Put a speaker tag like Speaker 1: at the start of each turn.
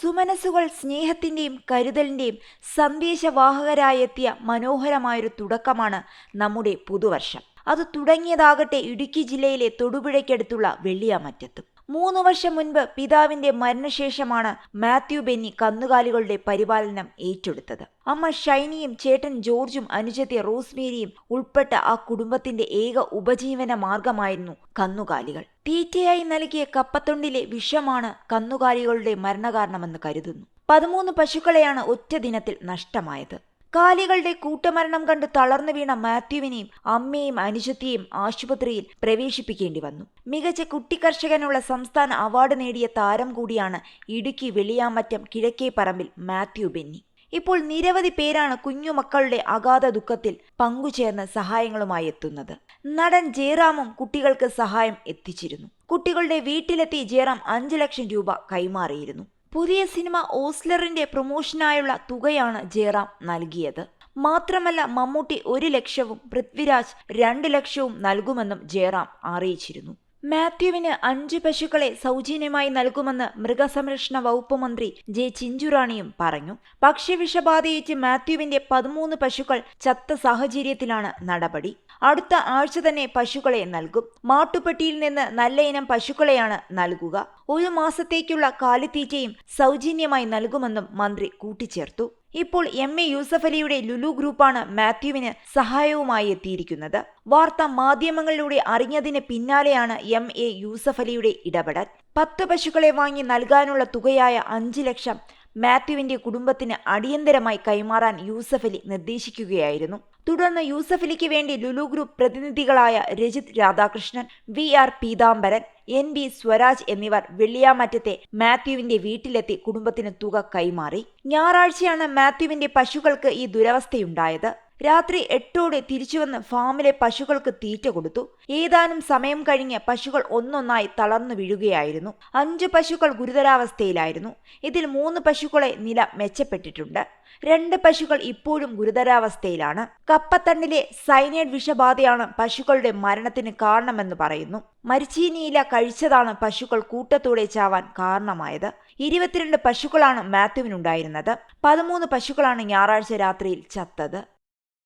Speaker 1: സുമനസ്സുകൾ സ്നേഹത്തിന്റെയും കരുതലിന്റെയും സന്ദേശവാഹകരായെത്തിയ മനോഹരമായൊരു തുടക്കമാണ് നമ്മുടെ പുതുവർഷം. അത് തുടങ്ങിയതാകട്ടെ ഇടുക്കി ജില്ലയിലെ തൊടുപുഴയ്ക്കടുത്തുള്ള വെള്ളിയാമറ്റത്തും. മൂന്ന് വർഷം മുൻപ് പിതാവിന്റെ മരണശേഷമാണ് മാത്യു ബെന്നി കന്നുകാലികളുടെ പരിപാലനം ഏറ്റെടുത്തത്. അമ്മ ഷൈനിയും ചേട്ടൻ ജോർജും അനുജത്തെ റോസ്മേരിയും ഉൾപ്പെട്ട ആ കുടുംബത്തിന്റെ ഏക ഉപജീവന മാർഗമായിരുന്നു കന്നുകാലികൾ. തീറ്റയായി നൽകിയ കപ്പത്തൊണ്ടിലെ വിഷമാണ് കന്നുകാലികളുടെ മരണകാരണമെന്ന് കരുതുന്നു. പതിമൂന്ന് പശുക്കളെയാണ് ഒറ്റ ദിനത്തിൽ നഷ്ടമായത്. കാലികളുടെ കൂട്ടമരണം കണ്ട് തളർന്നു വീണ മാത്യുവിനെയും അമ്മയും അനുജത്തിയും ആശുപത്രിയിൽ പ്രവേശിപ്പിക്കേണ്ടി വന്നു. മികച്ച കുട്ടിക്കർഷകനുള്ള സംസ്ഥാന അവാർഡ് നേടിയ താരം കൂടിയാണ് ഇടുക്കി വെളിയാമറ്റം കിഴക്കേ പറമ്പിൽ മാത്യു ബെന്നി. ഇപ്പോൾ നിരവധി പേരാണ് കുഞ്ഞുമക്കളുടെ അഗാധ ദുഃഖത്തിൽ പങ്കുചേർന്ന് സഹായങ്ങളുമായി എത്തുന്നത്. നടൻ ജയറാമും കുട്ടികൾക്ക് സഹായം എത്തിച്ചിരുന്നു. കുട്ടികളുടെ വീട്ടിലെത്തി ജയറാം അഞ്ചു ലക്ഷം രൂപ കൈമാറിയിരുന്നു. പുതിയ സിനിമ ഓസ്ലറിന്റെ പ്രൊമോഷനായുള്ള തുകയാണ് ജയറാം നൽകിയത്. മാത്രമല്ല മമ്മൂട്ടി ഒരു ലക്ഷവും പൃഥ്വിരാജ് രണ്ട് ലക്ഷവും നൽകുമെന്നും ജയറാം അറിയിച്ചിരുന്നു. മാത്യുവിന് അഞ്ച് പശുക്കളെ സൗജന്യമായി നൽകുമെന്ന് മൃഗസംരക്ഷണ വകുപ്പ് മന്ത്രി ജെ ചിഞ്ചുറാണിയും പറഞ്ഞു. പക്ഷ്യവിഷബാധയേറ്റ് മാത്യുവിന്റെ പതിമൂന്ന് പശുക്കൾ ചത്ത സാഹചര്യത്തിലാണ് നടപടി. അടുത്ത ആഴ്ച തന്നെ പശുക്കളെ നൽകും. മാട്ടുപ്പെട്ടിയിൽ നിന്ന് നല്ല ഇനം പശുക്കളെയാണ് നൽകുക. ഒരു മാസത്തേക്കുള്ള കാലിത്തീറ്റയും സൗജന്യമായി നൽകുമെന്നും മന്ത്രി കൂട്ടിച്ചേർത്തു. ഇപ്പോൾ എം എ യൂസഫലിയുടെ ലുലു ഗ്രൂപ്പാണ് മാത്യുവിന് സഹായവുമായി എത്തിയിരിക്കുന്നത്. വാർത്ത മാധ്യമങ്ങളിലൂടെ അറിഞ്ഞതിന് പിന്നാലെയാണ് എം എ യൂസഫലിയുടെ ഇടപെടൽ. പത്ത് പശുക്കളെ വാങ്ങി നൽകാനുള്ള തുകയായ അഞ്ച് ലക്ഷം മാത്യുവിന്റെ കുടുംബത്തിന് അടിയന്തരമായി കൈമാറാൻ യൂസഫലി നിർദ്ദേശിക്കുകയായിരുന്നു. തുടർന്ന് യൂസഫലിക്ക് വേണ്ടി Lulu group പ്രതിനിധികളായ Rajith Radhakrishnan V R Peethambaran N B Swaraj എന്നിവർ വെള്ളിയാമറ്റത്തെ മാത്യുവിന്റെ വീട്ടിലെത്തി കുടുംബത്തിന് തുക കൈമാറി. ഞായറാഴ്ചയാണ് മാത്യുവിന്റെ പശുക്കൾക്ക് ഈ ദുരവസ്ഥയുണ്ടായത്. രാത്രി എട്ടോടെ തിരിച്ചുവന്ന് ഫാമിലെ പശുക്കൾക്ക് തീറ്റ കൊടുത്തു. ഏതാനും സമയം കഴിഞ്ഞ് പശുക്കൾ ഒന്നൊന്നായി തളർന്നു വീഴുകയായിരുന്നു. അഞ്ചു പശുക്കൾ ഗുരുതരാവസ്ഥയിലായിരുന്നു. ഇതിൽ മൂന്ന് പശുക്കളെ നില മെച്ചപ്പെട്ടിട്ടുണ്ട്. രണ്ട് പശുക്കൾ ഇപ്പോഴും ഗുരുതരാവസ്ഥയിലാണ്. കപ്പത്തണ്ണിലെ സൈനൈഡ് വിഷബാധയാണ് പശുക്കളുടെ മരണത്തിന് കാരണമെന്ന് പറയുന്നു. മരിച്ചീനിയില കഴിച്ചതാണ് പശുക്കൾ കൂട്ടത്തോടെ ചാവാൻ കാരണമായത്. ഇരുപത്തിരണ്ട് പശുക്കളാണ് മാത്യുവിനുണ്ടായിരുന്നത്. പതിമൂന്ന് പശുക്കളാണ് ഞായറാഴ്ച രാത്രിയിൽ ചത്തത്.